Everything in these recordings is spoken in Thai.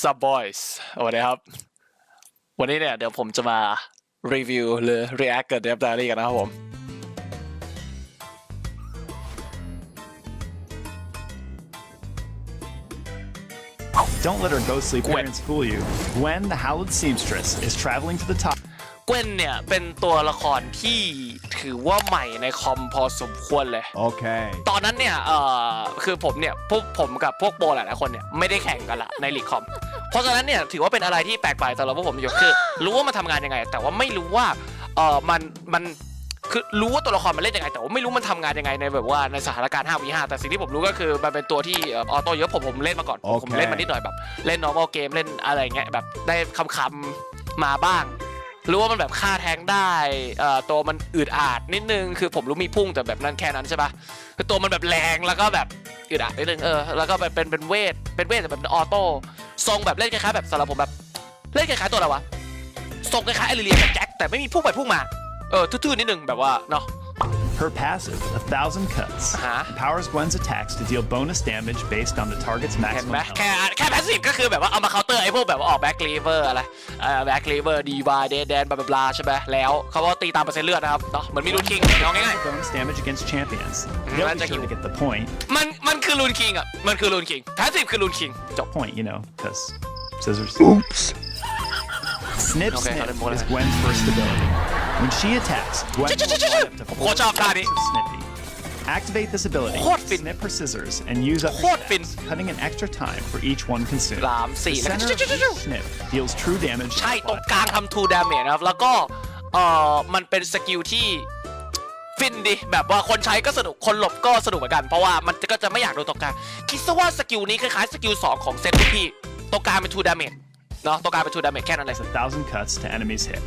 ซับบอยส์สวัสดีครับ วันนี้เนี่ยเดี๋ยวผมจะมารีวิวหรือ react กับ Dev Diary กันนะครับผม Don't let her ghostly Gwen. parents fool you. Gwen, the hallowed seamstress, is traveling to the top เ กวนเนี่ย เป็นตัวละครที่ถือว่าใหม่ในคอมพอสมควรเลย Okay. ตอนนั้นเนี่ยเอ่อคือผมเนี่ยพวกผมกับพวกโปรหลายๆคนเนี่ยไม่ได้แข่งกันละในลีกคอม เพราะฉะนั้นเนี่ยถือว่าเป็นอะไรที่แปลกใหม่สำหรับพวกผมอยู่คือ รู้ว่ามันทำงานยังไง แต่ว่าไม่รู้ว่าเออมันมันคือรู้ว่าตัวละครมันเล่นยังไง แต่ว่าไม่รู้มันทำงานยังไงในแบบว่าในสถานการณ์5 v 5แต่สิ่งที่ผมรู้ก็คือมันเป็นตัวที่เอออโต้เยอะผมผมเล่นมาก่อนโอเค ผมเล่นมานิดหน่อยแบบ เล่น normal game เล่นอะไรเงี้ยแบบได้คำๆมาบ้าง รู้ว่ามันแบบฆ่าแทงได้เอ่อตัวมันอืดอาดนิดนึงคือผมรู้มีพุ่งแต่แบบนั้นแค่นั้นใช่ปะคือตัวมันแบบแรงแล้วก็แบบอืดอาดนิดนึงเออแล้วก็แบบเป็นเป็นเวทเป็นเวทแต่แบบออโต้ทรงแบบเล่นคล้ายๆแบบสำหรับผมแบบเล่นคล้ายๆตัวอะไรวะทรงคล้ายๆเอลิเลียกับแจ็คแต่ไม่มีพุ่งไปพุ่งมาเออทื่อๆนิดนึงแบบว่าเนาะ Her passive, A Thousand Cuts, Uh-huh. empowers Gwen's attacks to deal bonus damage based on the target's เห็น maximum ไหม health. แค่แค่แพสซีฟก็คือแบบว่าเอามาเคาน์เตอร์ไอ้พวกแบบว่าออกแบ็กลีเวอร์อะไรเอ่อแบ็กลีเวอร์ดีวายเดดแดนบลาบลาใช่ไหมแล้วเขาก็ตีตามเปอร์เซ็นต์เลือดนะครับเนาะเหมือนมีรูนคิงเอาง่ายๆ Bonus damage against champions. They'll that's be a sure to cute. get the point. มันมันคือรูนคิงอ่ะ มันคือรูนคิงแพสซีฟคือรูนคิงจบ Point, you know, because scissors. Snip Okay, Snip not anymore. is Gwen's first ability. When she attacks, Gwen will apply up to Watch four out, Daddy. attacks of Snippy. Activate this ability. Hot fin. Snip her scissors and use up her Hot fin. stats, cutting an extra time for each one consumed. สามสี่ The แล้วก็ center of each snip deals true damage. ใช่ตรงกลางทำ two damage นะครับ แล้วก็เอ่อมันเป็นสกิลที่ฟินดิแบบว่าคนใช้ก็สนุกคนหลบก็สนุกเหมือนกัน เพราะว่ามันก็จะไม่อยากโดนตรงกลางคิดซะว่าสกิลนี้คล้ายๆสกิลสองของเซตทุกพี่ตรงกลางเป็น two damage เนาะตรงกลางเป็น two damage แค่นั้นเลย a thousand cuts to enemies hit.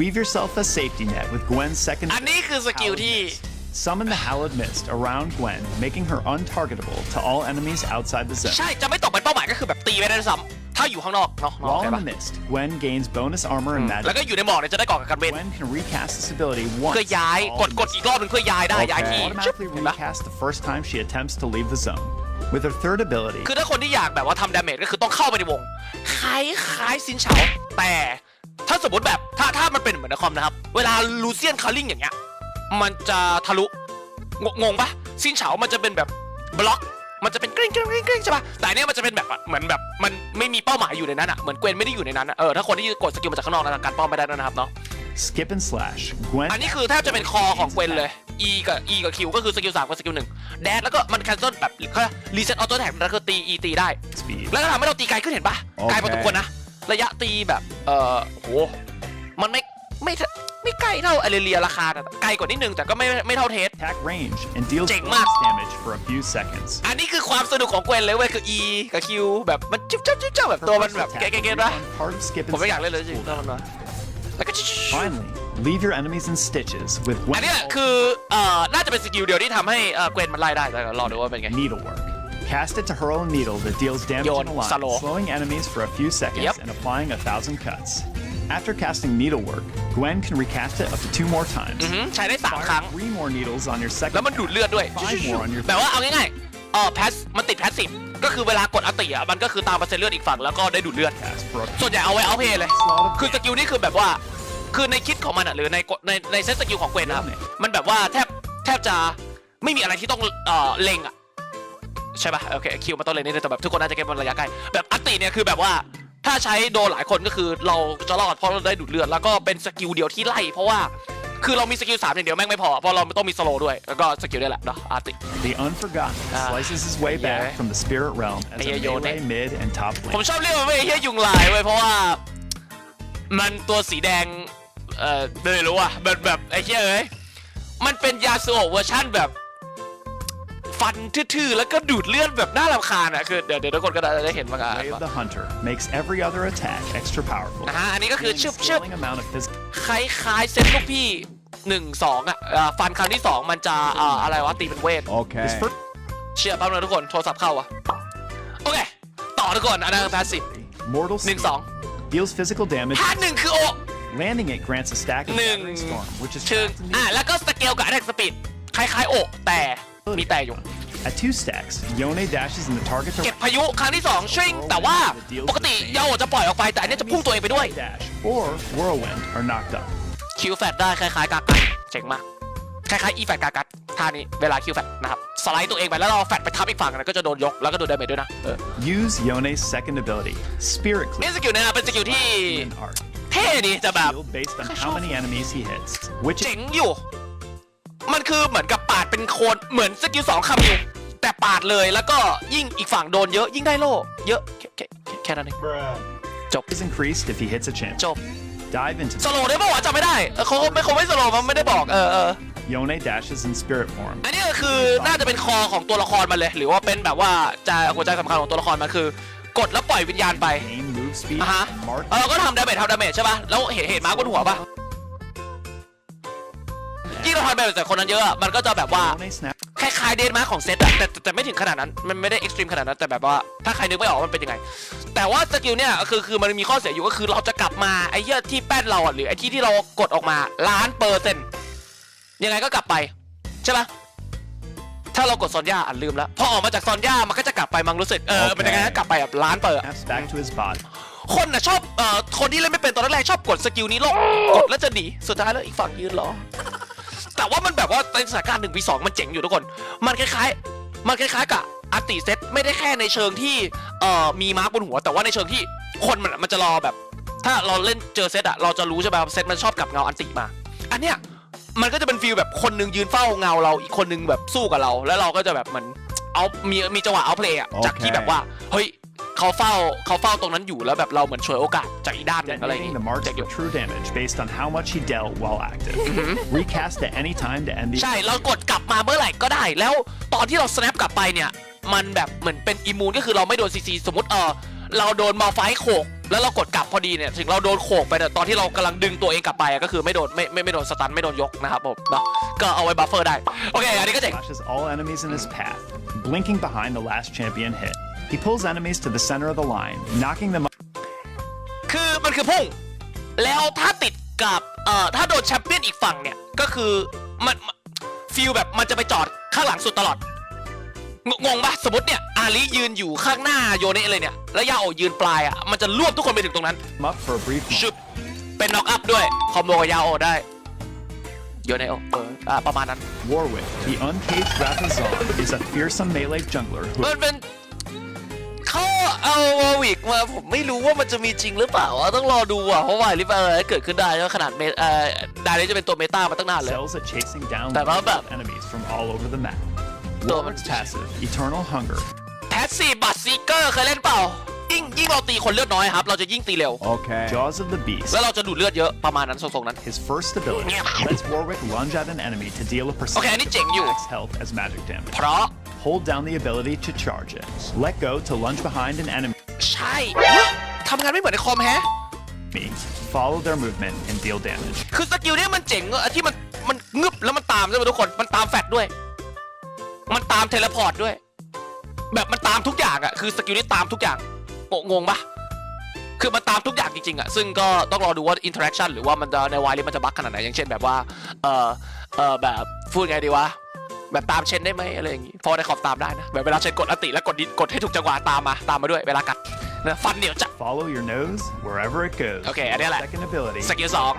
Weave yourself a safety net with Gwen's second. อันนี้คือสกิล Hallowed ที่ Mist. Summon the Hallowed Mist around Gwen, making her untargetable to all enemies outside the zone. ใช่จะไม่ตกเป็นเป้าหมายก็คือแบบตีไม่ได้ด้วยซ้ำถ้าอยู่ข้างนอกเนาะเนาะ While โอเค in ปะ the mist, Gwen gains bonus armor and แล้ว magic. ก็อยู่ในหมอกเนี่ยจะได้เกาะกับกันเวท Gwen can recast this ability once. เพื่อย้าย to all กด the กด mist. อีกรอบหนึงเพื่อย้ายได้ย้ายที่ Automatically เห็นปะ recast the first time she attempts to leave the zone. With her third ability, คือถ้าคนที่อยากแบบว่าทำดาเมจก็คือต้องเข้าไปในวง คล้ายคล้ายซินเฉา แต่ ถ้าสมมติแบบถ้าถ้ามันเป็นเหมือนในคอมนะครับ เวลาลูเซียนคาริงอย่างเงี้ย มันจะทะลุ งงงปะซินเฉา มันจะเป็นแบบบล็อก มันจะเป็นกริ้งกริ้งกริ้งกริ้งใช่ปะแต่อันเนี้ยมันจะเป็นแบบเหมือนแบบมันไม่มีเป้าหมายอยู่ในนั้นอะเหมือนเกวนไม่ได้อยู่ในนั้นอะเออถ้าคนที่กดสกิลมาจากข้างนอกนะการป้อมไม่ได้นะครับเนาะ skip and slash. Gwen อันนี้คือแทบจะเป็นคอของเกวนเลย E กับ E กับ Q ก็คือสกิลสามกับสกิลหนึ่งแดดแล้วก็มันแคนเซิลแบบเขารีเซ็ตออโต้แท็กแล้วก็ตี E ตีได้ speed. แล้วก็ทำให้เราตีไกลขึ้นเห็นปะโอเคไกลพอสมควรนะ ระยะตีแบบ เออโห มันไม่ไม่เท่าไม่ไกลเท่าเอเรเลียราคาแต่ไกลกว่านิดนึงแต่ก็ไม่ไม่เท่าเทส Attack range and deals Chỉnh bonus mà. damage for a few seconds. อันนี้คือความสนุกของเกวนเลยเว้ยคือ E กับ Q แบบมันจิ๊บจ๊บจิ๊บจ๊บแบบ Her ตัวมัน first แบบ attack เก๊ will ๆๆ refund ปะ part of skip ผม and ไม่อยากเล่นเลย slash จริง cooldown. ต้องมันมาแล้วก็ Finally, leave your enemies in stitches with อัน Gwen's เนี้ยคือเอ่อน่าจะเป็นสกิลเดียวที่ทำให้เอ่อเกวนมันไล่ได้แต่รอดูว่าเป็นไง needlework. Cast it to hurl a needle that deals damage Yon, in a line, salo. slowing enemies for a few seconds Yep. and applying a thousand cuts. After casting needlework, Gwen can recast it up to two more times. อือหือใช้ได้สามครั้ง Fire three more needles on your second แล้วมันดูดเลือดด้วย Five more on your แบบว่าเอาง่ายๆเออแพสมันติดแพสซีฟก็คือเวลากดอัติอะมันก็คือตามเปอร์เซ็นต์เลือดอีกฝั่งแล้วก็ได้ดูดเลือด cast for a ส่วนใหญ่เอาไว้เอาเพย์เลย คือสกิลนี่คือแบบว่า คือในคิดของมันอะหรือในกฎในในเซตสกิลของเกวนนะครับ มันแบบว่าแทบแทบจะไม่มีอะไรที่ต้องเอ่อเล็งอะ ใช่ป่ะโอเคคิวมันต้องเล็งนิดนึงแต่แบบทุกคนน่าจะเก็ตมันระยะใกล้แบบอัติเนี่ยคือแบบว่าถ้าใช้โดนหลายคนก็คือเราจะรอดเพราะเราได้ดูดเลือดแล้วก็เป็นสกิลเดียวที่ไล่เพราะว่าคือเรามีสกิลสามอย่างเดียวแม่งไม่พอเพราะเราต้องมีสโลว์ด้วยแล้วก็สกิลนี่แหละเนาะอาติ The Unforgotten Ah, slices his way yeah. back from the spirit realm as Yeah, a yo, melee, mid, and top ผม lane. ชอบเรียกมันว่าไอ้เฮียยุงลายเว้ยเพราะว่ามันตัวสีแดงเอ่อไม่รู้อะแบบแบบไอ้เฮียเอ้ยมันเป็นยาสูโอะเวอร์ชั่นแบบ ฟันทื่อๆ แล้วก็ดูดเลือดแบบน่ารำคาญอะคือเดี๋ยวเดี๋ยวทุกคนก็ได้เห็นบ้างอะ Way of the Hunter makes every other attack extra powerful. นะฮะอันนี้ก็คือ dealing ชึ a บชึบ scaling amount of physical คล้ายๆเซตลูกพี่หนึ่งสองอะเอ่อฟันครั้งที่สองมันจะอ่าอะไรวะตีเป็นเวท His first เชื่อแป๊บนึงทุกคนโทรศัพท์เข้าอะโอเค ต่อทุกคนอันนั้นแพสซีฟ mortal หนึ่ง Steel สอง deals physical damage. พาร์ทหนึ่งคือโอ Landing it grants a stack of หนึ่ง Gathering Storm, which is ชึง trapped in อะ the แล้วก็สเกลกับแท็กสปีดคล้ายๆโอะแต่ มีแต่อยู่ At two stacks, Yone dashes in the target to เก็บพายุครั้งที่2ช่วยแต่ว่าปกติยาโอจะปล่อยออกไปแต่อันนี้จะพุ่งตัวเองไปด้วย dash or whirlwind are knocked up. คิวแฟดได้คล้ายๆกากัดเจ๋งมาก คล้ายๆอีแฟดกากัดท่านี้เวลาคิวแฟดนะครับสไลด์ตัวเองไปแล้วเราแฟดไปทับอีกฝั่งนะก็จะโดนยกแล้วก็โดนดาเมจด้วยนะเออ Use Yone's second ability, Spirit นี่ Cleave สกิลเนี่ยนะเป็นสกิลที่ and Art. เท่ดีจะแบบ Shield based on how many enemies he hits, which เจ๋งอยู่ มันคือเหมือนกับปาดเป็นโคนเหมือนสกิลสองคำอยู่แต่ปาดเลยแล้วก็ยิ่งอีกฝั่งโดนเยอะยิ่งได้โล่เยอะแค่แค่แค่แค่นั้นเอง is increased if he hits a champ. จบ Dive into สโลว์ได้ปะวะจำไม่ได้เออเขาไม่เขาไม่สโลว์มันไม่ได้บอกเออเออ Yone dashes in spirit form. อันนี้ก็คือน่าจะเป็นคอของตัวละครมันเลย หรือว่าเป็นแบบว่าจะหัวใจสำคัญของตัวละครมันคือ กดแล้วปล่อยวิญญาณไป Gain move speed, อะฮะ mark เออเราก็ทำดาเมจทำดาเมจใช่ป่ะ แล้วเห็นเห็นมาร์กบนหัวป่ะ ยิ่งเราทำดาเมจจากคนนั้นเยอะอะมันก็จะแบบว่า Yone snap คล้ายๆเดนมาร์กของเซตอะแต่แต่แต่ไม่ถึงขนาดนั้นมันไม่ได้เอ็กซ์ตรีมขนาดนั้นแต่แบบว่าถ้าใครนึกไม่ออกว่ามันเป็นยังไง แต่ว่าสกิลเนี่ยคือคือมันมีข้อเสียอยู่ก็คือเราจะกลับมาไอ้เหี้ยที่แป้นเราอะหรือไอ้ที่ที่เรากดออกมาล้านเปอร์เซ็นต์ยังไงก็กลับไปใช่ปะถ้าเรากดซอนย่าอะลืมแล้วพอออกมาจากซอนย่ามันก็จะกลับไปมังรู้สึกเออมันยังไงก็กลับไปแบบล้านเปอร์ snaps back to his body. คนน่ะชอบเอ่อคนที่เล่นไม่เป็นตอนแรกๆชอบกดสกิลนี้ลงกดแล้วจะหนีสุดท้ายแล้วอีกฝั่งยืนรอแต่ ว่ามันแบบว่าในสถานการณ์หนึ่งปีสองมันเจ๋งอยู่ทุกคน มันคล้ายๆ มันคล้ายๆกับอาร์ติเซตไม่ได้แค่ในเชิงที่เอ่อมีมาร์กบนหัว แต่ว่าในเชิงที่คนมันมันจะรอแบบ ถ้าเราเล่นเจอเซตอะเราจะรู้ใช่ไหมเซตมันชอบกลับเงาอันติมา อันเนี้ยมันก็จะเป็นฟีลแบบคนหนึงยืนเฝ้าเงาเราอีกคนหนึงแบบสู้กับเรา แล้วเราก็จะแบบเหมือนเอามีมีจังหวะเอาเพลย์อะจากที่แบบว่าเฮ้ย เขาเฝ้าเขาเฝ้าตรงนั้นอยู่แล้วแบบเราเหมือนช่วยโอกาสจากอีกด้านหนึงอะไรอย่าง Detonating งี้ the marks เจ๋งอยู่ for true damage based on how much he dealt while active. Recast at any time to end the ใช่เรากดกลับมาเมื่อไหร่ก็ได้ แล้วตอนที่เรา snap กลับไปเนี่ย มันแบบเหมือนเป็นอิมูนก็คือเราไม่โดนซีซีสมมติเออเราโดนมาไฟโขก แล้วเรากดกลับพอดีเนี่ย ถึงเราโดนโขกไปแต่ตอนที่เรากำลังดึงตัวเองกลับไปอะก็คือไม่โดนไม่ไม่ไม่โดนสตันไม่โดนยกนะครับผมเนาะก็เอาไว้บัฟเฟอร์ได้ โอเค อันนี้ก็เจ๋ง Flashes all enemies in his path, blinking behind the last champion hit. He pulls enemies to the center of the line, knocking them คือมันคือพุ่ง แล้วถ้าติดกับเอ่อถ้าโดนแชมเปี้ยนอีกฝั่งเนี่ย ก็คือมันฟีลแบบมันจะไปจอดข้างหลังสุดตลอดงงงปะสมมติเนี่ย อาลียืนอยู่ข้างหน้าโยเนะเลยเนี่ย แล้วยาโอยืนปลายอะ มันจะรวบทุกคนไปถึงตรงนั้น up for a brief ชึ moment. บเป็นน็อกอัพด้วย คอมโบกับยาโอได้โยเนะโอเอออ่าประมาณนั้น Warwick, the uncaged Wrath of Zon, is a fearsome melee jungler who มันเป็น เขาเอาวอวิกมาผมไม่รู้ว่ามันจะมีจริงหรือเปล่าอะต้องรอดูอะเพราะว่าลิฟอะไรเกิดขึ้นได้แล้วขนาดเมเอ่อดานี้จะเป็นตัวเมตามาตั้งนานเลย excels at chasing down That waves about- of enemies from all over the map. That Warwick's about- passive, Eternal Hunger, แพสซีบัตซีเกอร์เคยเล่นเปล่า ยิ่งยิ่งเราตีคนเลือดน้อยครับ เราจะยิ่งตีเร็ว Okay. Jaws of the Beast. แล้วเราจะดูดเลือดเยอะประมาณนั้นทรงๆนั้น His first ability lets Warwick lunge at an enemy to deal a Okay, percentage I need of Jing Yu. max health as magic damage. เพราะ Hold down the ability to charge it. Let go to lunge behind an enemy. ใช่ทำงานไม่เหมือนในคอมแฮะ Follow their movement and deal damage. คือสกิลเนี่ยมันเจ๋งอะที่มันมันงึบแล้วมันตามใช่ไหมทุกคนมันตามแฟดด้วย มันตามเทเลพอร์ตด้วย แบบมันตามทุกอย่างอะคือสกิลนี้ตามทุกอย่างโงงงปะคือมันตามทุกอย่างจริงๆอะซึ่งก็ต้องรอดูว่าอินเทอร์แอคชั่นหรือว่ามันจะในวายนี้มันจะบั๊กขนาดไหนอย่างเช่นแบบว่าเออเออแบบพูดไงดีวะ แบบตามเชนได้ไหมอะไรอย่างงี้เพราะในคอมตามได้นะแบบเวลาเชนกดอติแล้วกดดิกดให้ถูกจังหวะตามมาตามมาด้วยเวลากัดนะฟันเหนียวจัด Follow your nose wherever it goes. Okay, I did that. Second ability. สกิลสอง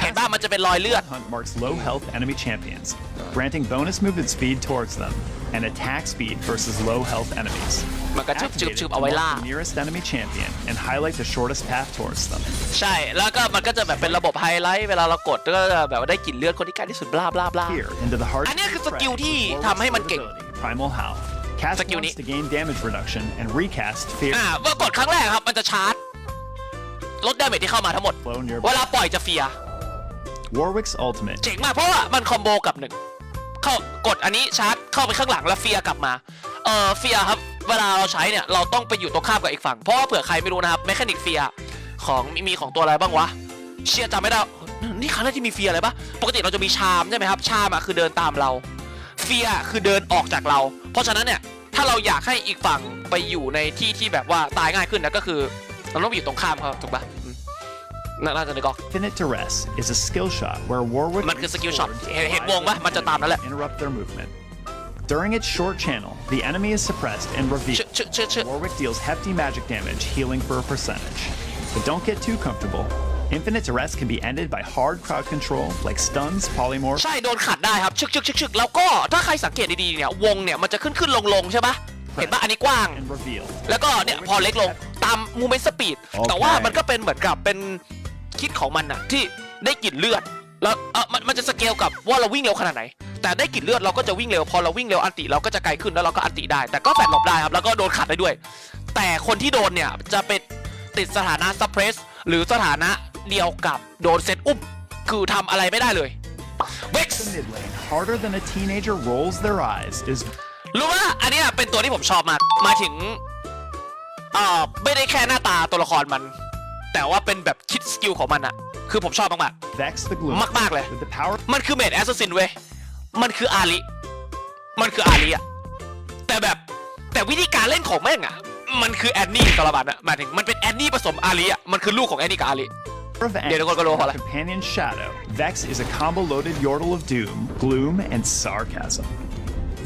เห็นป่ะมันจะเป็นรอยเลือด Hunt marks low health enemy champions, granting bonus movement speed towards them and attack speed versus low health enemies. มันก็ชึบชึบ Activate ชึ it บ to เอาไว้ mark ล่า the nearest enemy champion and highlight the shortest path towards them. ใช่แล้วก็มันก็จะแบบเป็นระบบไฮไลท์เวลาเรากดก็จะแบบว่าได้กลิ่นเลือดคนที่ใกล้ที่สุดบลาบลาบลา Here into the heart. อันเนี้ยคือ of สกิล prey ที่ with ทำให้มัน Warwick's เก่ง ability, Primal Howl. Cast สกิล once นี้ to gain damage reduction and recast fear อ่าเมื่อกดครั้งแรกครับมันจะชาร์จลดดาเมจที่เข้ามาทั้งหมด flow เว nearby. ลาปล่อยจะเฟียร์ Warwick's ultimate เจ๋งมากเพราะว่ามันคอมโบกับหนึ่งเข้ากดอันนี้ชาร์จเข้าไปข้างหลังแล้วเฟียกลับมา เออเฟียครับ เวลาเราใช้เนี่ย เราต้องไปอยู่ตรงข้ามกับอีกฝั่ง เพราะว่าเผื่อใครไม่รู้นะครับ แมคานิกเฟียของมีของตัวอะไรบ้างวะ เชียร์จำไม่ได้ นี่ครั้งแรกที่มีเฟียอะไรปะปกติเราจะมีชามใช่ไหมครับ ชามอะคือเดินตามเรา เฟียคือเดินออกจากเรา เพราะฉะนั้นเนี่ย ถ้าเราอยากให้อีกฝั่งไปอยู่ในที่ที่แบบว่าตายง่ายขึ้นนะก็คือ เราต้องไปอยู่ตรงข้ามเขาถูกปะ น่าน่าจะนึกออก Infinite Duress is a skill shot where Warwick มันคือ skill shot swords เห็นเห็น fly วงปะ to มันจะตามนั่นแหละ interrupt their movement. During its short channel, the enemy is suppressed and เชื่อ revealed. เชื่อเชื่อเชื่อ Warwick deals hefty magic damage, healing for a percentage. But don't get too comfortable. Infinite duress can be ended by hard crowd control like stuns, polymorph, ใช่ โดนขัดได้ครับ ชึกชึกชึกชึกแล้วก็ถ้าใครสังเกตดีๆเนี่ยวงเนี่ยมันจะขึ้นขึ้นลงลงใช่ปะเห็นปะอันนี้กว้าง and revealed. แล้วก็เนี่ยพอเล็กลงตามมูเมนต์สปีดโอเคแต่ว่ามันก็เป็นเหมือนกับเป็น คิดของมันอะที่ได้กลิ่นเลือด แล้วเออมันมันจะสเกลกับว่าเราวิ่งเร็วขนาดไหน แต่ได้กลิ่นเลือดเราก็จะวิ่งเร็ว พอเราวิ่งเร็วอันติเราก็จะไกลขึ้นแล้วเราก็อันติได้ แต่ก็แฟดหลบได้ครับ แล้วก็โดนขัดได้ด้วย แต่คนที่โดนเนี่ยจะเป็นติดสถานะซับเพรสหรือสถานะเดียวกับโดนเซตอุ้ม คือทำอะไรไม่ได้เลยเว็ก The mid lane, harder than a teenager rolls their eyes, is รู้ว่าอันเนี้ยเป็นตัวที่ผมชอบมากมาถึงเอ่อไม่ได้แค่หน้าตาตัวละครมัน แต่ว่าเป็นแบบคิดสกิลของมันอะคือผมชอบมาก Vex the Gloom. ๆ มาก ๆ เลย With the power มันคือเมดแอสซัสซินเว้ย มันคืออาริมันคืออาริอะแต่แบบแต่วิธีการเล่นของแม่งอะมันคือแอนนี่ตลบันอะหมายถึงมันเป็นแอนนี่ผสมอาริอะมันคือลูกของแอนนี่กับอาริ of Yeah, angst they're gonna go and to her companion Shadow, Vex is a combo-loaded yordle of doom, gloom, and sarcasm.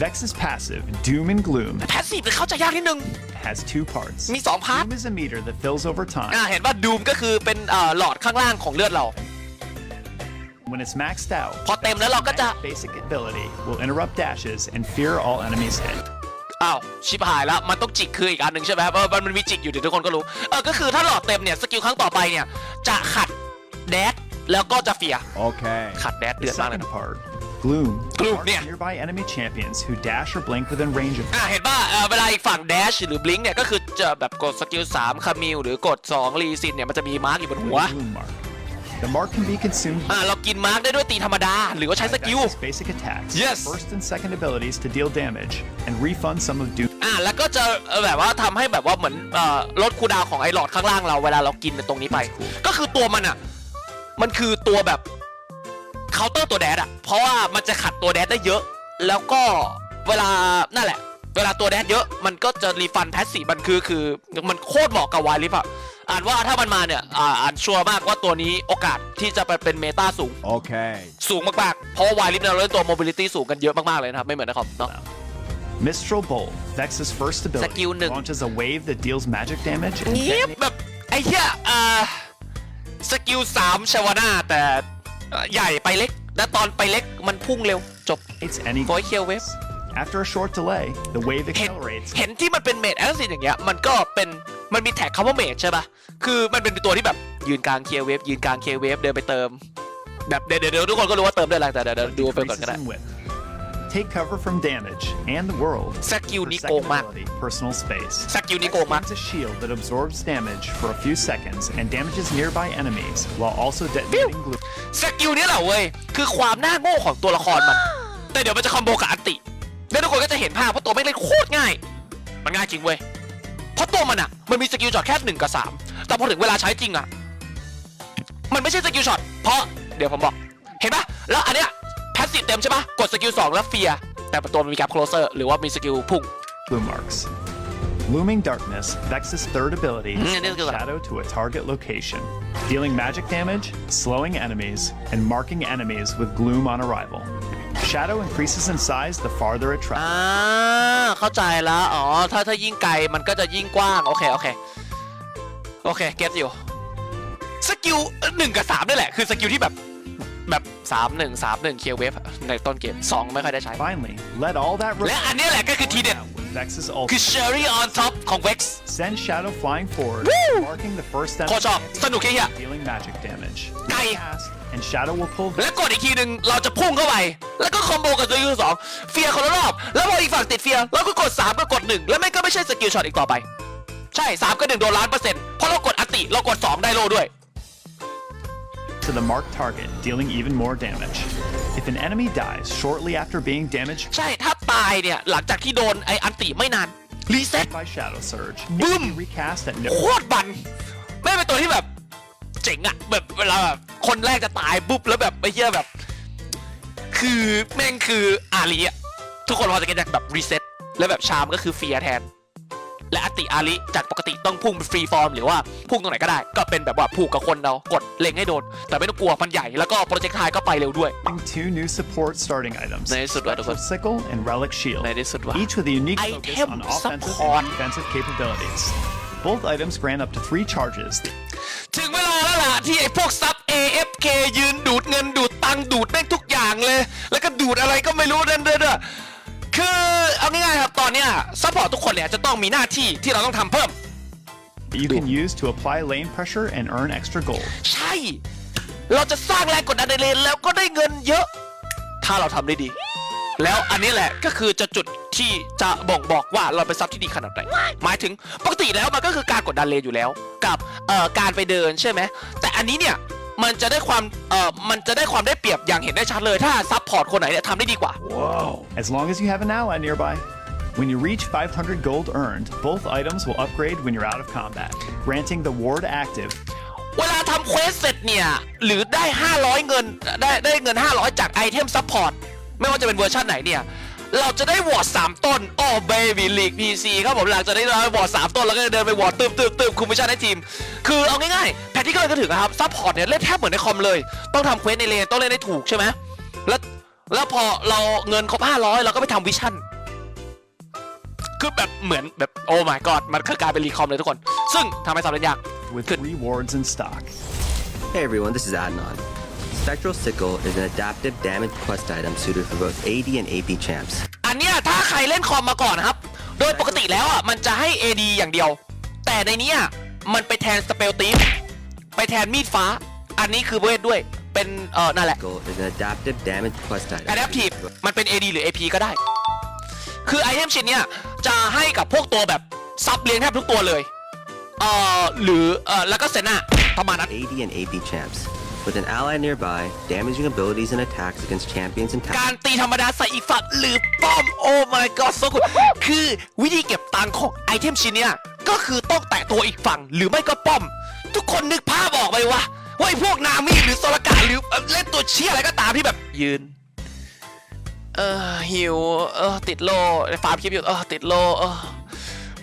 Vex's passive, Doom and Gloom, แพสซีฟเข้าใจยากนิดนึง has two parts. มีสองพาร์ท Doom is a meter that fills over อ่า time. เห็นว่าดูมก็คือเป็นเอ่อหลอดข้างล่างของเลือดเรา When it's maxed out, พอเต็มแล้วเราก็จะ Next basic ability will interrupt dashes and fear all enemies hit. อ้าว ชิบหายแล้ว มันต้องจิกคืออีกอันหนึ่งใช่ไหมครับเออมันมันมีจิกอยู่เดี๋ยวทุกคนก็รู้ เออ ก็คือถ้าหลอดเต็มเนี่ย สกิลครั้งต่อไปเนี่ย จะขัดแดดแล้วก็จะเฟียร์ Okay. ขัดแดด The เดือดมากเลย second นะ part, Gloom, Gloom, marks yeah. nearby enemy champions who dash or blink within range of อ่าเห็นป่ะเออเวลาอีกฝั่งแดชหรือบลิงเนี่ย ก็คือจะแบบกดสกิล3คามิลหรือกด2รีซินเนี่ย มันจะมีมาร์กอยู่บนหัว the Gloom mark. The mark can be consumed อ่าเรากินมาร์กได้ด้วยตีธรรมดา หรือว่าใช้ส by กิล Vex's basic attacks, Yes. first and second abilities to deal damage, and refund some of Doom อ่าแล้วก็จะเอ่อแบบว่าทำให้แบบว่าเหมือนเอ่อลดคูลดาวน์ของไอ้หลอดข้างล่างเราเวลาเรากินตรงนี้ไป ก็คือตัวมันอะ มันคือตัวแบบ เคาน์เตอร์ตัวแดดอะเพราะว่ามันจะขัดตัวแดดได้เยอะ แล้วก็เวลานั่นแหละ เวลาตัวแดดเยอะมันก็จะรีฟันแพสซีฟมันคือคือมันโคตรเหมาะกับวายลิฟอะอ่านว่าถ้ามันมาเนี่ยอ่าอ่านชัวร์มากว่าตัวนี้โอกาสที่จะไปเป็นเมตาสูง Okay. สูงมากๆ เพราะว่าวายลิฟเนี่ยเราเล่นตัวโมบิลิตี้สูงกันเยอะมากๆเลยนะครับ ไม่เหมือนนะครับเนาะ Mistral Bolt, Vex's first ability, Skill หนึ่ง launches a wave that deals magic damage and เงียบ detonates แบบไอ้เหี้ยอ่าสกิลสามชาวาน่าแต่เอ่อ ใหญ่ไปเล็ก แล้วตอนไปเล็กมันพุ่งเร็วจบ any โอยเคียวเวฟ After a short delay, the wave เห็น accelerates เห็นที่มันเป็นเมดแอสซินอย่างเงี้ยมันก็เป็นมันมีแท็กคำว่าเมดใช่ปะคือมันเป็นตัวที่แบบยืนกลางเคลียร์เวฟยืนกลางเคลียร์เวฟเดินไปเติม แบบเดี๋ยวเดี๋ยวเดี๋ยวทุกคนก็รู้ว่าเติมด้วยอะไรแต่เดี๋ยวเดี๋ยวดูไปก่อน increases ก็ได้ in width. Take cover from damage and the world. สกิล For นี้โกง second มาก ability, personal space. สกิลนี้โกงมาก It's a shield that absorbs damage for a few seconds and damages nearby enemies while also detonating glue. สกิลนี้แหละเว้ย คือความน่าโง่ของตัวละครมัน แต่เดี๋ยวมันจะคอมโบกับอันติ แล้วทุกคนก็จะเห็นภาพเพราะตัวไม่งเล่นโคตรง่าย มันง่ายจริงเว้ย เพราะตัวมันอะมันมีสกิลช็อตแค่หนึ่งกับสามแต่พอถึงเวลาใช้จริงอะมันไม่ใช่สกิลช็อต เพราะเดี๋ยวผมบอก เห็นปะแล้วอันเนี้ยแพ สซีฟเต็มใช่ปะกดสกิลสองแล้วเฟียแต่ตัวมันมีการโคลเซอร์หรือว่ามีสกิลพุ่ง Glue marks. Looming Darkness, Vex's third ability, sends Shadow to a target location, dealing magic damage, slowing enemies, and marking enemies with gloom on arrival. Shadow increases in size the farther it อ่า travels. เข้าใจแล้วอ๋อถ้าถ้ายิ่งไกลมันก็จะยิ่งกว้าง โอเค โอเค โอเค เก็ตอยู่ สกิลหนึ่งกับสามนี่แหละ คือสกิลที่แบบ แบบสามหนึ่งสามหนึ่งเคียวเวฟในต้นเกมสองไม่ค่อยได้ใช้ Finally, let all that และอันเนี้ยแหละก็คือทีเด็ด with Vex's คือ ult. Cherry on top ของ Vex Send Shadow flying forward, Woo! marking the first โคตรชอบสนุกแค่เหี้ย dealing magic damage. ไกล Cast, and Shadow will pull แล้วกดอีกทีหนึ่งเราจะพุ่งเข้าไป แล้วก็คอมโบกับสกิลสองเฟียร์คนละรอบ แล้วพออีกฝั่งติดเฟียร์เราก็กด 3 ก็กด 1 แล้วไม่งก็ไม่ใช่สกิลช็อตอีกต่อไป ใช่ 3 ก็ 1 โดนล้านเปอร์เซ็นต์เพราะเรากดอัตติ เรากด 2 ได้โลด้วย to the marked target, dealing even more damage. If an enemy dies shortly after being damaged ใช่ถ้าตายเนี่ย หลังจากที่โดนไออันติไม่นาน รีเซ็ต by Shadow Surge, it Boom! can be recast at no โคตรบันแม่งเป็นตัวที่แบบ เจ๋งอะแบบเวลาแบบคนแรกจะตายปุ๊บแล้วแบบไอ้เหี้ยแบบ คือแม่งคืออารีอะทุกคนพอจะเก็ตจากแบบรีเซ็ตแล้วแบบชามก็คือเฟียร์แทน และอติอาริจากปกติต้องพุ่งเป็นฟรีฟอร์มหรือว่าพุ่งตรงไหนก็ได้ ก็เป็นแบบว่าผูกกับคนเรากดเล็งให้โดน แต่ไม่ต้องกลัวมันใหญ่แล้วก็โปรเจกต์ไทก็ไปเร็วด้วย Two new support starting items Nice, what about Spectral Sickle and Relic Shield, ในที่สุดว่า each with a unique Item focus on offensive support. and defensive capabilities. Both items grant up to three charges. ถึงเวลาแล้วล่ะที่ไอ้พวกซับ AFK ยืนดูดเงินดูดตังค์ดูดแม่งทุกอย่างเลย แล้วก็ดูดอะไรก็ไม่รู้นั่นเด้อคือ อนเนี้ยซัพพอร์ตทุกคนเนี่ยจะต้องมีหน้าที่ที่เราต้องทำเพิ่ม that you can use to apply lane pressure and earn extra gold. ใช่ เราจะสร้างแรงกดดันในเลนแล้วก็ได้เงินเยอะ ถ้าเราทำได้ดี แล้วอันนี้แหละก็คือจะจุดที่จะบ่งบอกว่าเราเป็นซับที่ดีขนาดไหน หมายถึงปกติแล้วมันก็คือการกดดันเลนอยู่แล้ว กับเอ่อการไปเดินใช่ไหม แต่อันนี้เนี่ยมันจะได้ความเอ่อมันจะได้ความได้เปรียบอย่างเห็นได้ชัดเลย ถ้าซับพอร์ตคนไหนเนี่ยทำได้ดีกว่า As long as you have an ally nearby. When you reach 500 gold earned, both items will upgrade when you're out of combat, granting the ward active เวลาทำเควสเสร็จเนี่ย หรือได้ 500 เงินได้ได้เงิน 500 จากไอเทมซัพพอร์ตไม่ว่าจะเป็นเวอร์ชันไหนเนี่ย เราจะได้วอร์ด3ต้นโอ้เบบี้ลีกพีซีครับผมหลังจากได้วอร์ด3ต้น แล้วก็เดินไปวอร์ดตืมตืมตืมคุมมิชชั่นให้ทีม คือเอาง่ายๆ แพทที่ก็เลยก็ถึงนะครับซัพพอร์ตเนี่ย เล่นแทบเหมือนในคอมเลย ต้องทำเควสในเลนต้องเล่นได้ถูกใช่ไหมแล้วแล้วพอเราเงินครบ500เราก็ไปทำวิชั่น คือแบบเหมือนแบบโอ้ my god มันคือการเป็นรีคอมเลยทุกคน ซึ่งทำให้สำเร็จยาก with Good. three wards in stock. Hey everyone, this is Adnan. Spectral Sickle is an adaptive damage quest item suited for both AD and AP champs. อันเนี้ยถ้าใครเล่นคอมมาก่อนนะครับ โดยปกติแล้วอะมันจะให้ AD อย่างเดียว แต่ในเนี้ยมันไปแทนสเปลตีฟไปแทนมีดฟ้า อันนี้คือเวทด้วยเป็นเออนั่นแหละ Sickle is an adaptive damage quest item. Adaptive มันเป็น AD หรือ AP ก็ได้ คือไอเทมชิ้นเนี้ยจะให้กับพวกตัวแบบซับเลี้ยงแทบทุกตัวเลยเอ่อหรือเอ่อแล้วก็เซน่าประมาณนั้น AD and AP champs. With an ally nearby, damaging abilities and attacks against champions and การ towers ตีธรรมดาใส่อีกฝั่งหรือป้อมโอ้ my god so good คือวิธีเก็บตังค์ของไอเทมชิ้นเนี้ยก็คือต้องแตะตัวอีกฝั่งหรือไม่ก็ป้อม ทุกคนนึกภาพออกไหมวะว่าไอพวกนามิหรือโซลกาหรือเอ่อเล่นตัวเชี่ยอะไรก็ตามที่แบบยืนเออหิวเออติดโลฟาร์มคลิปอยู่เออติดโลเออ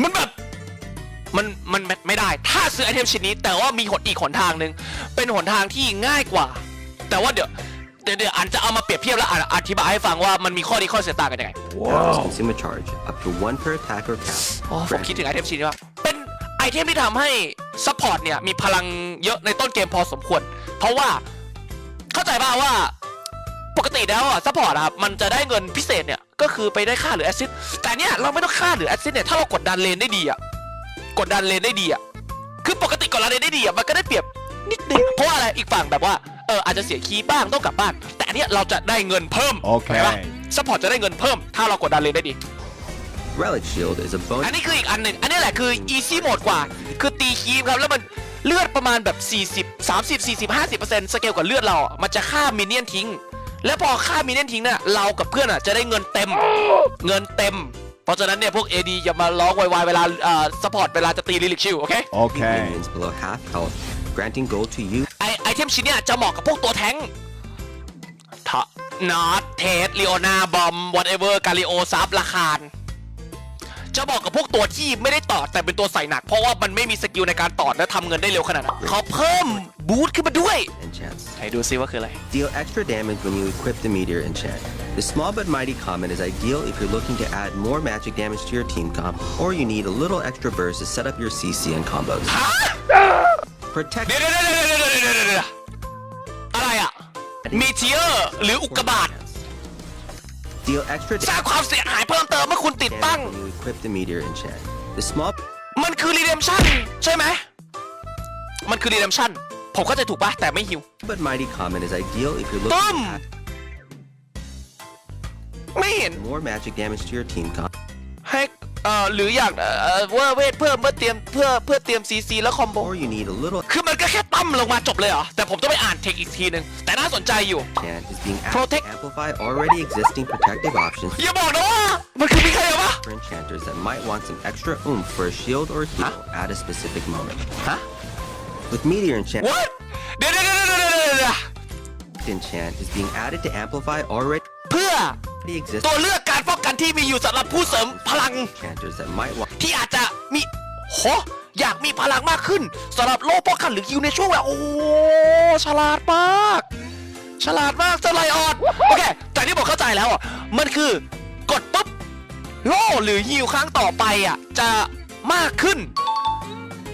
มันแบบมันมันไม่ได้ ถ้าซื้อไอเทมชิ้นนี้ แต่ว่ามีหนอีกหนทางหนึ่งเป็นหนทางที่ง่ายกว่า แต่ว่าเดี๋ยวเดี๋ยวเดี๋ยวอันจะเอามาเปรียบเทียบแล้วอ่านอธิบายให้ฟังว่ามันมีข้อดีข้อเสียต่างกันยังไง towers consume a charge up to one per attack or cap. อ๋อผมคิดถึงไอเทมชิ้นนี้ว่าเป็นไอเทมที่ทำให้ซัพพอร์ตเนี่ยมีพลังเยอะในต้นเกมพอสมควร เพราะว่าเข้าใจป่าว่า ปกติแล้วอะซัพพอร์ตอะครับมันจะได้เงินพิเศษเนี่ยก็คือไปได้ค่าหรือแอสซิสแต่เนี่ยเราไม่ต้องค่าหรือแอสซิสเนี่ยถ้าเรากดดันเลนได้ดีอะกดดันเลนได้ดีอะคือปกติกดดันเลนได้ดีอะมันก็ได้เปรียบนิดนึงเพราะว่าอะไรอีกฝั่งแบบว่าเอออาจจะเสียคีย์บ้างต้องกลับบ้าน แต่อันเนี้ยเราจะได้เงินเพิ่มโอเคข้าใจปะซัพพอร์ตจะได้เงินเพิ่ม ถ้าเรากดดันเลนได้ดี Relic Shield is a อั bonus นนี้คืออีกอันหนึ่งอันนี้แหละคือ easy mode กว่า คือตีคีมครับแล้วมันเลือดประมาณแบบ 40 30 40 50สเกลกับเลือดเราอะมันจะฆ่ามินเนี่ยนทิ้ง แล้วพอฆ่ามินเนี่ยนทิ้งเนี่ยเรากับเพื่อนอะจะได้เงินเต็ม เงินเต็ม เพราะฉะนั้นเนี่ยพวก AD อย่ามาร้องวายๆเวลาเอ่อสปอร์ตเวลาจะตีลิลิกชิวโอเค Okay. minions below half health, granting gold to you ไอไอเทมชิ้นเนี่ยจะเหมาะกับพวกตัวแท้งค์ทะนอตเทสลีโอนาบอมวอตเอเวอร์กาลิโอซับราคาร จะบอกกับพวกตัวที่ไม่ได้ต่อแต่เป็นตัวใส่หนัก เพราะว่ามันไม่มีสกิลในการต่อและทำเงินได้เร็วขนาดนั้นเขาเพิ่มบูทขึ้นมาด้วย enchants. ให้ดูซิว่าคืออะไร Deal extra damage when you equip the Meteor enchant. The small but mighty comment is ideal if you're looking to add more magic damage to your team comp, or you need a little extra burst to set up your CC and combos. Protect เดี๋ยวเดี๋ยวเดี๋ยวเดี๋ยวเดี๋ยวเดี๋ยวเดี๋ยวอะไรอะมีเทียร์หรืออุกกาบาต Deal extra สร้างความเสียหายเพิ่มเติมเมื่อคุณติดตั้ง damage when you equip the Meteor enchant. The small มันคือรีเดมชั่นใช่ไหม มันคือรีเดมชั่นผมเข้าใจถูกปะแต่ไม่หิว but mighty comment is ideal if you're looking Boom! to add ไม่เห็น more magic damage to your team comp, ให้เอ่อหรืออยากเอ่อว่าเวทเพิ่มเพื่อเตรียมเพื่อเพื่อเตรียมซีซีแล้วคอมโบ or you need a little คือมันก็แค่ ตั้มลงมาจบเลยเหรอ แต่ผมต้องไปอ่านเทคอีกทีหนึ่งแต่น่าสนใจอยู่ enchant is being added Protect- to amplify already existing protective options อย่าบอกนะว่ามันคือมีใครวะ for enchanters that might want some extra oomph for a shield or heal at a specific moment. ฮะ With Meteor enchant, what เดี๋ยวเดี๋ยวเดี๋ยวเดี๋ยวเดี๋ยวเดี๋ยว enchant is being added to amplify already เพื่อ exists ตัวเลือกการป้องกันที่มีอยู่สำหรับผู้เสริมพลัง enchanters that might want ที่อาจจะมีโห อยากมีพลังมากขึ้นสำหรับโลป้องกันหรือคิวในช่วงแบบโอ้ฉลาดมาก ฉลาดมากเจ้าไลออนโอเคจากที่ผมเข้าใจแล้วอะมันคือกดปุ๊บโล่หรือฮิวครั้งต่อไปอะจะมากขึ้น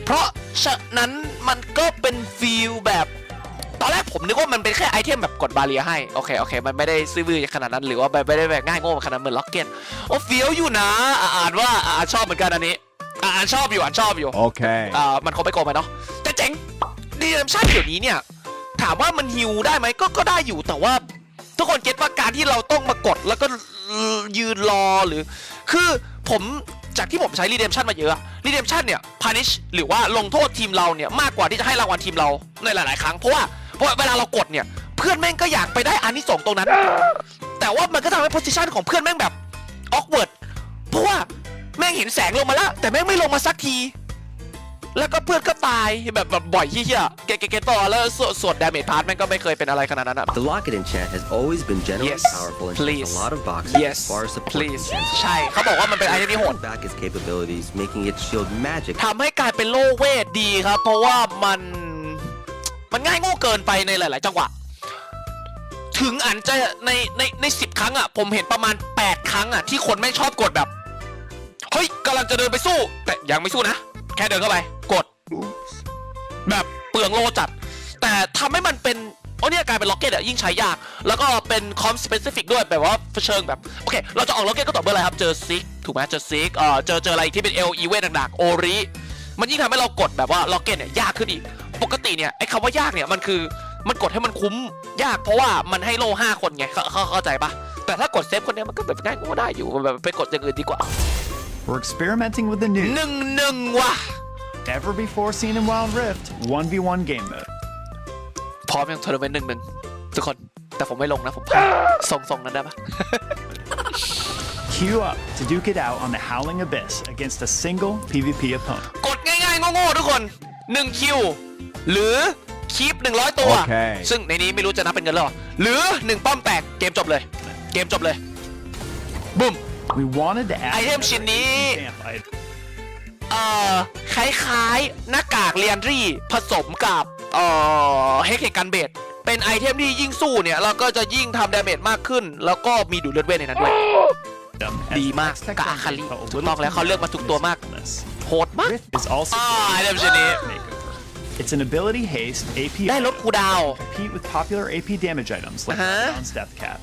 เพราะฉะนั้นมันก็เป็นฟีลแบบตอนแรกผมนึกว่ามันเป็นแค่ไอเทมแบบกดบาเรียให้โอเคโอเค มันไม่ได้ซื้อบื้อขนาดนั้นหรือว่าไม่ได้แบบง่ายโง่ขนาดเหมือนล็อกเก็ตโอ้เฟี้ยวอยู่นะ อ่านว่าอะอ่านชอบเหมือนกันอันนี้ อะอ่านชอบอยู่อ่านชอบอยู่ Okay. อ่ามันคงไม่โกงไปเนาะแต่เจ๋งดีเดมชั่นเดี๋ยวนี้เนี่ย ถามว่ามันฮิวได้ไหมก็ก็ได้อยู่แต่ว่า ทุกคนเก็ตว่าการที่เราต้องมากดแล้วก็ยืนรอหรือ คือผมจากที่ผมใช้ Redemption มาเยอะ Redemption เนี่ย punish หรือว่าลงโทษทีมเราเนี่ยมากกว่าที่จะให้รางวัลทีมเราในหลาย ๆ ครั้งเพราะว่าเพราะว่าเวลาเรากดเนี่ยเพื่อนแม่งก็อยากไปได้อานิสงส์ตรงนั้น แต่ว่ามันก็ทำให้ position ของเพื่อนแม่งแบบ awkward เพราะว่า แม่งเห็นแสงลงมาแล้ว แต่แม่งไม่ลงมาสักที แล้วก็เพื่อนก็ตายแบบแบบบ่อยเฮี้ยๆเกเกเกต่อแล้วส่วนส่วนดาเมจพาร์ทแม่งก็ไม่เคยเป็นอะไรขนาดนั้นอะ The Locket enchant has always been generally Yes, powerful and please. checks a lot of boxes yes as far as support please enchants. ใช่เขาบอกว่ามันเป็นไอเทมที่โหด Back its capabilities, making its shield magic ทำให้กลายเป็นโลเวทดีครับ เพราะว่ามันมันง่ายโง่เกินไปในหลาย ๆ จังหวะถึงอันจะในในในสิบครั้งอะผมเห็นประมาณ 8 ครั้งอะที่คนไม่งชอบกดแบบ เฮ้ยกำลังจะเดินไปสู้ แต่ยังไม่สู้นะ แค่เดินเข้าไป กด แบบเปลืองโลจัด แต่ทำให้มันเป็นโอ้เนี่ยกลายเป็นล็อกเก็ตอะยิ่งใช้ยาก แล้วก็เป็นคอมสเปซิฟิกด้วยแบบว่าเชิงแบบ โอเค เราจะออกล็อกเก็ตก็ต่อเมื่อไรครับ เจอซิก ถูกไหมเจอซิกเอ่อเจอเจออะไรที่เป็นเอลอีเวนหนักๆโอริมันยิ่งทำให้เรากดแบบว่าล็อกเก็ตเนี่ยยากขึ้นอีก ปกติเนี่ยไอ้คำว่ายากเนี่ยมันคือมันกดให้มันคุ้มยากเพราะว่ามันให้โลห้าคนไงเข้าเข้าเข้าใจปะแต่ถ้ากดเซฟคนเนี้ยมันก็แบบง่ายก็ได้อยู่แบบไปกดอย่างอื่นดีกว่า We're experimenting with the new, หนึ่งหนึ่งว่ะ never before seen in Wild Rift 1v1 game mode. พร้อมยังทัวร์นาเมนต์หนึ่งหนึ่งทุกคนแต่ผมไม่ลงนะผมพลาดส่งส่งนั้นได้ปะ Queue up to duke it out on the Howling Abyss against a single PvP opponent. กดง่ายๆโง่ๆทุกคน1คิวหรือคีป100 ตัว โอเค ซึ่งในนี้ไม่รู้จะนับเป็นเงินหรอหรือ 1 ป้อมแตกเกมจบเลย เกมจบเลยบุ้ม We wanted to add Item another ชิ้นนี้ vamp item เอ่อคล้ายๆหน้ากากเรียนรี่ผสมกับเอ่อเฮกเฮกันเบดเป็นไอเทมที่ยิ่งสู้เนี่ย เราก็จะยิ่งทำดาเมจมากขึ้น แล้วก็มีดูดเลือดเวทในนั้นด้วย as ดีมาก Aztec กับอาคาริ Thunder felt a ถูก little ต้องแล้ว too เขาเลือกมา much ทุก in ตัว its มาก usefulness. โหดมาก Rift is also อ่าไอเทมชิ้นนี้ makeover. It's an ability haste AP ได้ลด item คูลดาวน์ compete with popular AP damage items like Uh-huh. Down's Death Cap.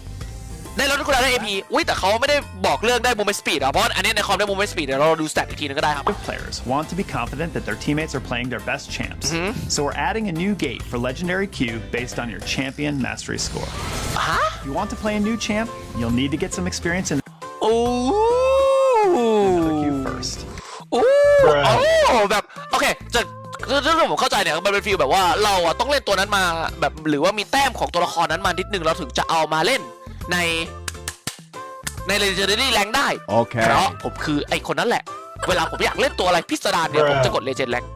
ได้ลดคูลดาวน์ได้ AP อุ้ยแต่เขาไม่ได้บอกเรื่องได้มูเมนต์สปีดอะเพราะอันนี้ในคอมได้มูเมนต์สปีดเดี๋ยวเราดูสแตทอีกทีนึงก็ได้ครับ If players want to be confident that their teammates are playing their best champs, Mm-hmm. so we're adding a new gate for Legendary Q based on your champion mastery score. ฮะ If you want to play a new champ, you'll need to get some experience in โอ้ the Q first. โอ้โอ้แบบโอเคจะเรื่องผมเข้าใจเนี่ยมันเป็นฟีลแบบว่าเราอะต้องเล่นตัวนั้นมาแบบหรือว่ามีแต้มของตัวละครนั้นมานิดนึงเราถึงจะเอามาเล่น ในใน Legendary Rank ได้ Okay. เพราะผมคือไอคนนั้นแหละ เวลาผมอยากเล่นตัวอะไรพิสดารเนี่ยผมจะกด Legend Rank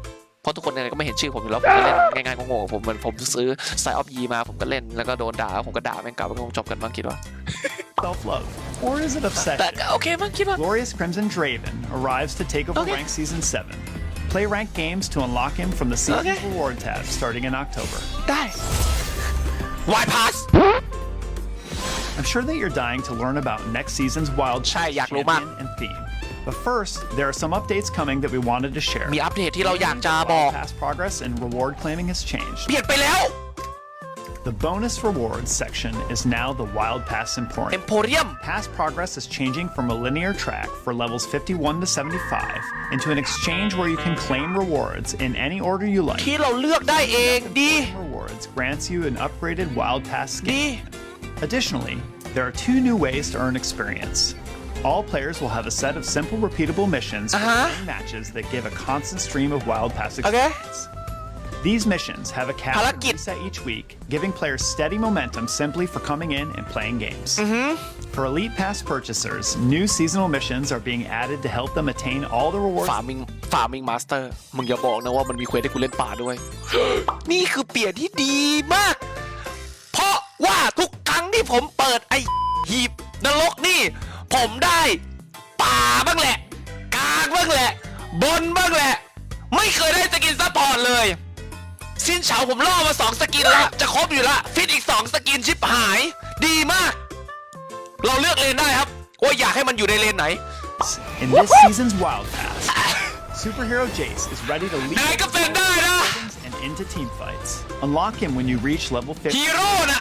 เพราะทุกคนเนี่ยก็ไม่เห็นชื่อผมอยู่แล้ว ผมก็เล่นง่ายๆงงๆผมเหมันผมซื้อไซออฟยีมาผมก็เล่นแล้วก็โดนด่าผมก็ด่าแม่งกลับไปคงจบกันบ้างคิดว่า Self love. Or is it แต่ obsession? ก็โอเคมั้งคิดว่า Glorious Crimson Draven arrives to take over Okay. Rank Season 7. Play ranked games to unlock him from the season's Okay. reward tab starting in October. ได้ วายพาส I'm sure that you're dying to learn about next season's Wild ใช่ Pass อยากรู้มาก champion and theme. But first, there are some updates coming that we wanted to share. มีอัปเดตที่เราอยากจะบอก Wild Pass progress and reward claiming has changed. เปลี่ยนไปแล้ว The bonus rewards section is now the Wild Pass Emporium. เอ็มโพเรียม Past progress is changing from a linear track for levels 51 to 75 into an exchange where you can claim rewards in any order you like. ที่เราเลือกได้เองดี Rewards grants you an upgraded Wild Pass ดี skin. Additionally, there are two new ways to earn experience. All players will have a set of simple, repeatable missions for Uh-huh. winning matches that give a constant stream of Wild Pass Okay. experience. These missions have a cap and Palakit. reset each week, giving players steady momentum simply for coming in and playing games. Mm-hmm. For Elite Pass purchasers, new seasonal missions are being added to help them attain all the rewards ฟาร์มิงฟาร์มิงมาสเตอร์มึงอย่าบอกนะว่ามันมีเควสให้กูเล่นป่าด้วย นี่คือเปลี่ยนที่ดีมาก เพราะว่าทุกค รั้งที่ผมเปิดไอหีบนรกนี่ ผมได้ป่าบ้างแหละ กลางบ้างแหละ บนบ้างแหละ ไม่เคยได้สกินซัพพอร์ตเลย สิ้นเฉาผมล่อมา2สกินละ จะครบอยู่ละ ฟิตอีก2สกินชิปหาย ดีมาก เราเลือกเลนได้ครับ ว่าอยากให้มันอยู่ในเลนไหน In this season's Wild Pass, Superhero Jace is ready to lead ไหนก็เป็นได้นะ and into team fights. Unlock him when you reach level 50. ฮีโร่น่ะ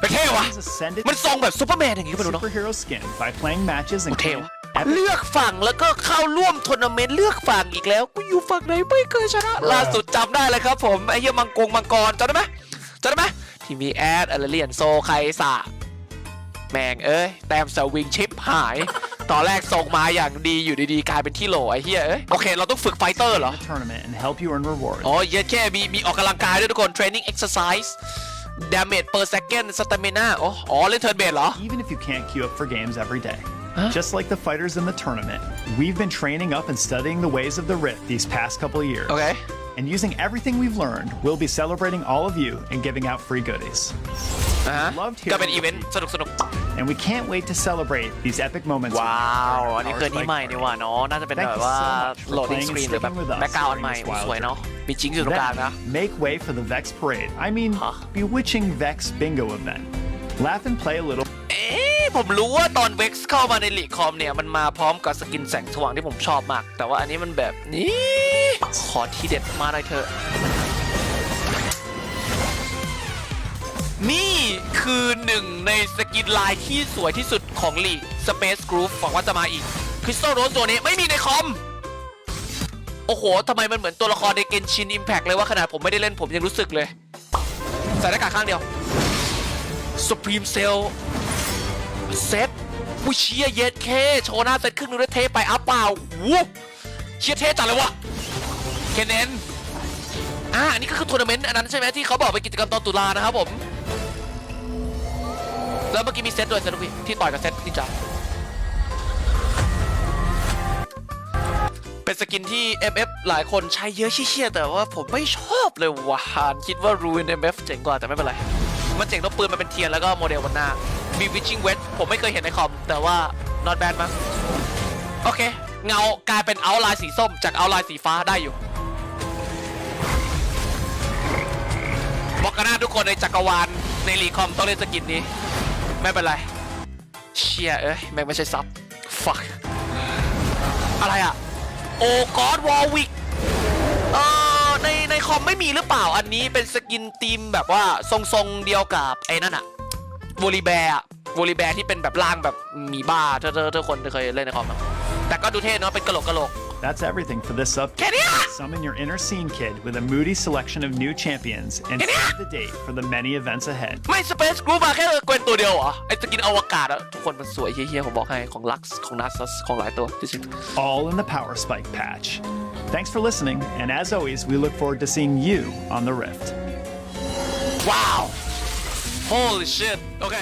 ไปเท่วะ He's ascended มันทรงแบบซูเปอร์แมนอย่างงี้ก็ไม่รู้เนาะ superhero skin by playing matches and เท่วะ epic เลือกฝั่งแล้วก็เข้าร่วมทัวร์นาเมนต์เลือกฝั่งอีกแล้ว กูอยู่ฝั่งไหนไม่เคยชนะ ล่าสุดจำได้เลยครับผมไอ้เหี้ยมังกรมังกรจำได้ไหมจำได้ไหมที่มีแอดอลเลียนโซไคสะแม่งเอ้ย แต้มสวิงชิปหาย ตอนแรกส่งมาอย่างดีอยู่ดีๆ กลายเป็นที่โหลไอ้เหี้ยเอ้ย โอเค เราต้องฝึกไฟเตอร์เหรอ tournament and help you earn rewards. อ๋อเยอะแค่มีมีออกกำลังกายด้วยทุกคน training exercise damage per second stamina อ๋ออ๋อเล่นเทิร์นเบสเหรอ Even if you can't queue up for games every day. Just like the fighters in the tournament, we've been training up and studying the ways of the Rift these past couple of years. โอเค And using everything we've learned, we'll be celebrating all of you and giving out free goodies. อ่าฮะ Loved ก็เป็น hearing อีเวนต์สนุกสนุก And we can't wait to celebrate these epic moments. with ว้า you ว during our อันนี้คือ Power นี่ Spike ใหม่นี่ Parade. ว่าเนาะ น่าจะเป็น Thank แบ you บว่า so much for โหลด playing ส and กรีนหรือแบบ sticking with us แบ็กกราวด์อัน during ใหม่ this wild สวยเนาะ journey. มีจิงอยู่ตรงกลางนะ Then make way for the Vex Parade. I mean, Huh. bewitching Vex bingo event. Laugh and play a little เอ๊ะผมรู้ว่าตอนเว็กซ์เข้ามาในลีกคอมเนี่ย มันมาพร้อมกับสกินแสงสว่างที่ผมชอบมาก แต่ว่าอันนี้มันแบบนี้ ขอที่เด็ดมาเลยเถอะ นี่คือหนึ่งในสกินลายที่สวยที่สุดของลีก Space Group หวังว่าจะมาอีก Crystal Rose ตัวนี้ไม่มีในคอม โอ้โหทำไมมันเหมือนตัวละครในเกนชิน Impact เลยว่าขนาดผมไม่ได้เล่นผมยังรู้สึกเลย ใส่หน้ากากข้างเดียว Supreme Cell เซตผู้เชียเย็ดเค โชว์หน้าเซตครึ่งนึงด้วเทไปอัพเปล่าวู้เชียเทจัดเลยวะเคนเนนอ่าอันนี้ก็คือทัวร์นาเมนต์อันนั้นใช่ไหมที่เขาบอกเป็นกิจกรรมตอนตุลานะครับผม แล้วเมื่อกี้มีเซตด้วยเซตลูกพี่ที่ต่อยกับเซตนินจาเป็นสกินที่ MF หลายคนใช้เยอะเชี่ยแต่ว่าผมไม่ชอบเลยว่ะคิดว่า Ruin MF เจ๋งกว่าแต่ไม่เป็นไร มันเจ๋งตรงปืนมันเป็นเทียนแล้วก็โมเดลบนหน้ามี Witching Wet ผมไม่เคยเห็นในคอม แต่ว่า not bad มั้งโอเค เงากลายเป็นเอาลายสีส้ม จากเอาลายสีฟ้าได้อยู่บอกกันหน้าทุกคนในจักรวาลในรีคอมต้องเล่นสกินนี้ ไม่เป็นไร เชียเอ้ยแม่งไม่ใช่ซับ fuck อะไรอะโอ้กอดวอลวิกเออในในคอมไม่มีหรือเปล่าอันนี้เป็นสกินทีมแบบว่าทรงๆเดียวกับไอ้นั่นอะวอลีแบร์อะวอลีแบร์ที่เป็นแบบร่างแบบมีบ้าเธอเธอเธอคนเคยเล่นในคอมแต่ก็ดูเท่เนาะเป็นกะโหลกกะโหลก That's everything for this update. แค่เนี้ย Summon your inner scene kid with a moody selection of new champions and Get save out! the date for the many events ahead. ไม่สเปซกรุ๊ปมาแค่เกวนตัวเดียวเหรอ ไอ้สกินอวกาศอะทุกคนมันสวยเฮี้ยๆผมบอกให้ของลักซ์ของนัสของหลายตัวจริง All in the Power Spike patch. Thanks for listening, and as always, we look forward to seeing you on the Rift. ๆว้าว holy shit โอเค